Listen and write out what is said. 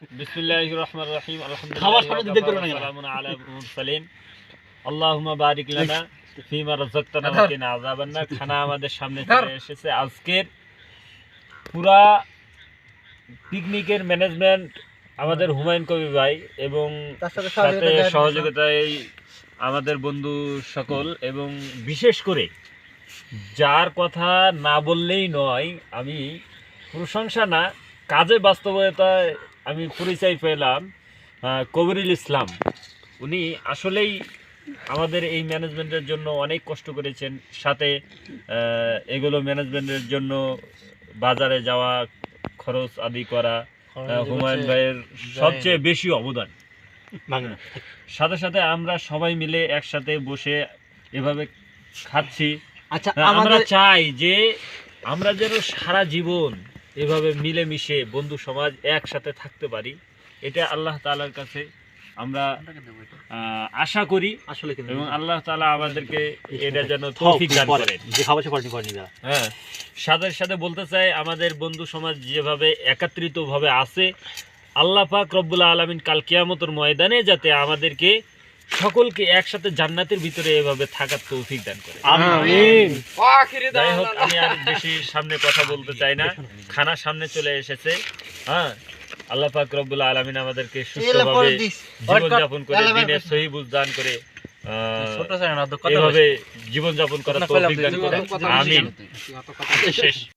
বিসমিল্লাহির রহমানির রহিম খাবার সামনে দিতে পারো না কেন? সালামুন আলা মুরসালিন আল্লাহুম্মা বারিক লানা ফিমা রাযাকতানা ওয়া কিনা আযাবান খানা আমাদের সামনে চলে এসেছে আজকের পুরা পিকনিকের ম্যানেজমেন্ট আমাদের হুমায়ুন কবির ভাই এবং সাথে। সহযোগিতায় আমাদের বন্ধু সকল এবং বিশেষ করে যার কথা না বললেই নয় আমি প্রশংসা না কাজে বাস্তবতায় আমি পরিচয় পেলাম কবিরুল ইসলাম। উনি আসলেই আমাদের এই ম্যানেজমেন্টের জন্য অনেক কষ্ট করেছেন সাথে এগুলো ম্যানেজমেন্টের জন্য বাজারে যাওয়া খরচ আদি করা হুমায়ুন ভাইয়ের সবচেয়ে বেশি অবদান। সাথে সাথে আমরা সবাই মিলে একসাথে বসে এভাবে খাচ্ছি। আচ্ছা আমরা চাই যে আমরা যেন সারা জীবন এভাবে মিলেমিশে বন্ধু সমাজ একসাথে থাকতে পারি এটা আল্লাহ তাআলার কাছে আমরা আশা করি আসলে এবং আল্লাহ তাআলা আমাদেরকে এটা যেন তৌফিক দান করেন হ্যাঁ সাথে সাথে বলতে চাই আমাদের বন্ধু সমাজ যেভাবে একত্রিত ভাবে আছে আল্লাহ পাক রব্বুল আলমিন কাল কিয়ামতের ময়দানে যাতে আমাদেরকে সকলকে একসাথে জান্নাতের ভিতরে এভাবে থাকার তৌফিক দান করে। আমিন। যাই হোক আমি আর বেশি সামনে কথা বলতে চাই না। খানা সামনে চলে এসেছে। হ্যাঁ আল্লাহ পাক রব্বুল আলমিন আমাদেরকে সুস্থভাবে পরে দিস। জীবন যাপন করে দিনের সহি দান করে এভাবে জীবন যাপন করার তৌফিক দান করে। আমিন। শেষ।